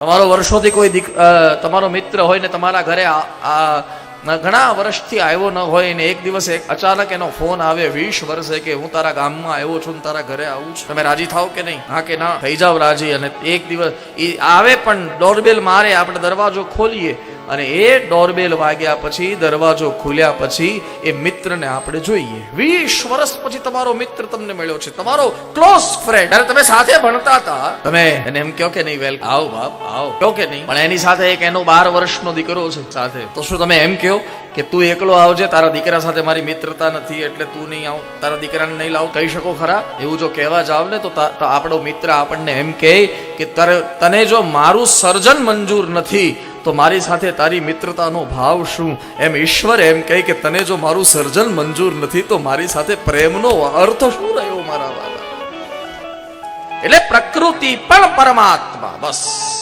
તમારો વર્ષોથી કોઈ દીક તમારો મિત્ર હોય ને તમારા ઘરે ઘણા વર્ષથી આવ્યો ન હોય ને એક દિવસ અચાનક એનો ફોન આવે, વીસ વર્ષે કે હું તારા ગામમાં આવ્યો છું ને તારા ઘરે આવું છું. તમે રાજી થાવ કે નહીં? હા કે ના? થઈ જાવ રાજી અને એક દિવસ એ આવે પણ ડોરબેલ મારે આપણે દરવાજો ખોલીએ. અને એ ડોરબેલ વાગ્યા પછી, દરવાજો ખુલ્યા પછી એ મિત્રને આપણે જોઈએ. વીસ વર્ષ પછી તમારો મિત્ર તમને મળ્યો છે. તમારો ક્લોઝ ફ્રેન્ડ અરે તમે સાથે ભણતા હતા. તમે એને એમ કહો કે નહીં, વેલ, આવ બાપ, આવ. કહો કે નહીં. પણ એની સાથે એક એનો બાર વર્ષનો દીકરો છે. સાથે. તો શું તમે એમ કહો કે તું એકલો આવજે, તારા દીકરા સાથે મારી મિત્રતા નથી એટલે તું નહીં આવ, તારા દીકરાને નહીં લાવ. કહી શકો ખરા? એવું જો કહેવા જાવ ને, તો આપણો મિત્ર આપણને એમ કહે કે તને જો મારું સર્જન મંજૂર નથી તો મારી સાથે તારી મિત્રતાનો ભાવ શું? એમ ઈશ્વર એમ કહે કે તને જો મારું સર્જન મંજૂર નથી, તો મારી સાથે પ્રેમનો અર્થ શું રહ્યો મારા એટલે પ્રકૃતિ પણ પરમાત્મા, બસ.